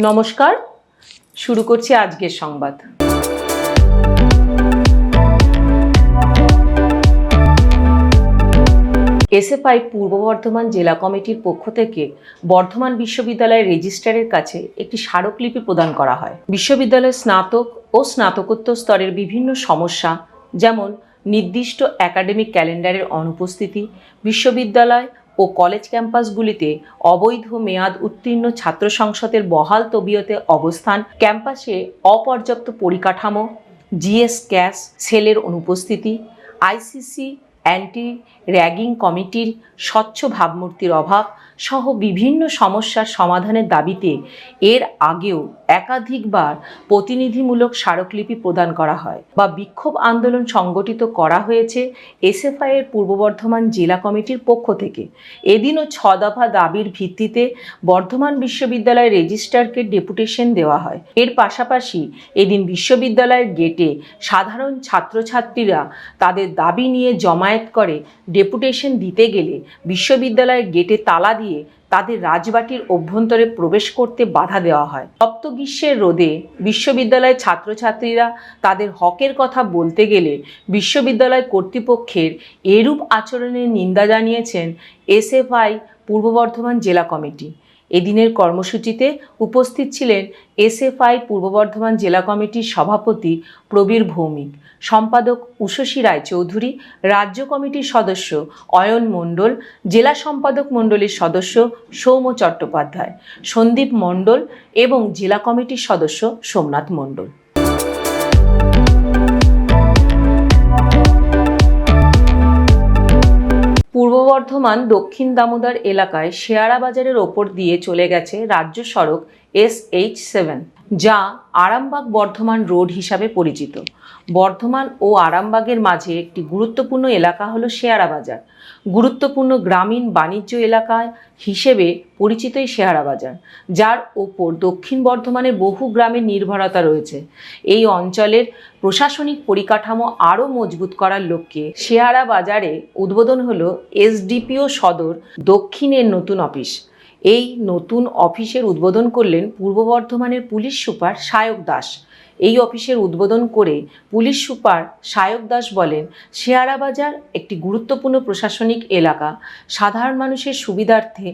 নমস্কার, শুরু করছি আজকের সংবাদ। এসএফআই পূর্ব বর্ধমান জেলা কমিটির পক্ষ থেকে বর্ধমান বিশ্ববিদ্যালয়ের রেজিস্ট্রারের কাছে একটি স্মারকলিপি প্রদান করা হয়। বিশ্ববিদ্যালয়ের স্নাতক ও স্নাতকোত্তর স্তরের বিভিন্ন সমস্যা, যেমন নির্দিষ্ট একাডেমিক ক্যালেন্ডারের অনুপস্থিতি, বিশ্ববিদ্যালয় ও কলেজ ক্যাম্পাসগুলিতে অবৈধ মেয়াদ উত্তীর্ণ ছাত্র সংসদের বহাল তবিয়তে অবস্থান, ক্যাম্পাসে অপর্যাপ্ত পরিকাঠামো, জিএস ক্যাশ, সেলের অনুপস্থিতি, আইসিসি অ্যান্টি র্যাগিং কমিটির স্বচ্ছ ভাবমূর্তির অভাব সহ বিভিন্ন সমস্যার সমাধানের দাবিতে এর আগেও একাধিকবার প্রতিনিধিমূলক স্মারকলিপি প্রদান করা হয় বা বিক্ষোভ আন্দোলন সংগঠিত করা হয়েছে এসএফআই এর পূর্ব বর্ধমান জেলা কমিটির পক্ষ থেকে। এদিনও ছ দফা দাবির ভিত্তিতে বর্ধমান বিশ্ববিদ্যালয়ের রেজিস্ট্রারকে ডেপুটেশন দেওয়া হয়। এর পাশাপাশি এদিন বিশ্ববিদ্যালয়ের গেটে সাধারণ ছাত্রছাত্রীরা তাদের দাবি নিয়ে জমায়েত করে ডেপুটেশন দিতে গেলে বিশ্ববিদ্যালয়ের গেটে তালা দিয়ে তাদের রাজবাটির অভ্যন্তরে প্রবেশ করতে বাধা দেওয়া হয়। তপ্ত গ্রীষ্মের রোদে বিশ্ববিদ্যালয়ের ছাত্রছাত্রীরা তাদের হকের কথা বলতে গেলে বিশ্ববিদ্যালয় কর্তৃপক্ষের এরূপ আচরণের নিন্দা জানিয়েছেন এসএফআই, পূর্ব বর্ধমান জেলা কমিটি। এদিনের কর্মসূচিতে উপস্থিত ছিলেন এসএফআই পূর্ব বর্ধমান জেলা কমিটির সভাপতি প্রবীর ভৌমিক, সম্পাদক উষসী রায়চৌধুরী, রাজ্য কমিটির সদস্য অয়ন মণ্ডল, জেলা সম্পাদক মণ্ডলীর সদস্য সৌম চট্টোপাধ্যায়, সন্দীপ মণ্ডল এবং জেলা কমিটির সদস্য সোমনাথ মণ্ডল। বর্ধমান দক্ষিণ দামোদর এলাকায় শেয়ারা বাজারের ওপর দিয়ে চলে গেছে রাজ্য সড়ক এস এইচ সেভেন যা আরামবাগ বর্ধমান রোড হিসাবে পরিচিত। বর্ধমান ও আরামবাগের মাঝে একটি গুরুত্বপূর্ণ এলাকা হলো শেয়ারা বাজার গুরুত্বপূর্ণ গ্রামীণ বাণিজ্য এলাকা হিসেবে পরিচিত এই শেয়ারা বাজার যার ওপর দক্ষিণ বর্ধমানের বহু গ্রামের নির্ভরতা রয়েছে। এই অঞ্চলের প্রশাসনিক পরিকাঠামো আরও মজবুত করার লক্ষ্যে শেয়ারা বাজারে উদ্বোধন হলো এসডিপিও সদর দক্ষিণের নতুন অফিস। এই নতুন অফিসের উদ্বোধন করলেন পূর্ব বর্ধমানের পুলিশ সুপার সায়ক দাস। এই অফিসের উদ্বোধন করে পুলিশ সুপার সায়ক দাস বলেন, শেয়ারা বাজার একটি গুরুত্বপূর্ণ প্রশাসনিক এলাকা। সাধারণ মানুষের সুবিধার্থে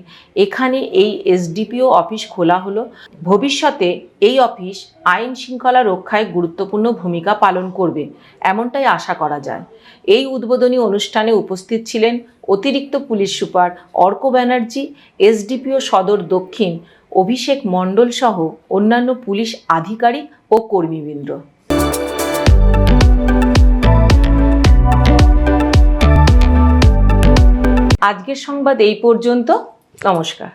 এখানে এই এসডিপিও অফিস খোলা হলো। ভবিষ্যতে এই অফিস আইন শৃঙ্খলা রক্ষায় গুরুত্বপূর্ণ ভূমিকা পালন করবে। এমনটাই আশা করা যায়। এই উদ্বোধনী অনুষ্ঠানে উপস্থিত ছিলেন অতিরিক্ত police super Arka Banerjee, SDPO সদর দক্ষিণ অভিষেক মণ্ডল সহ অন্যান্য পুলিশ আধিকারিক ও কর্মীবৃন্দ। আজকের সংবাদ এই পর্যন্ত। নমস্কার।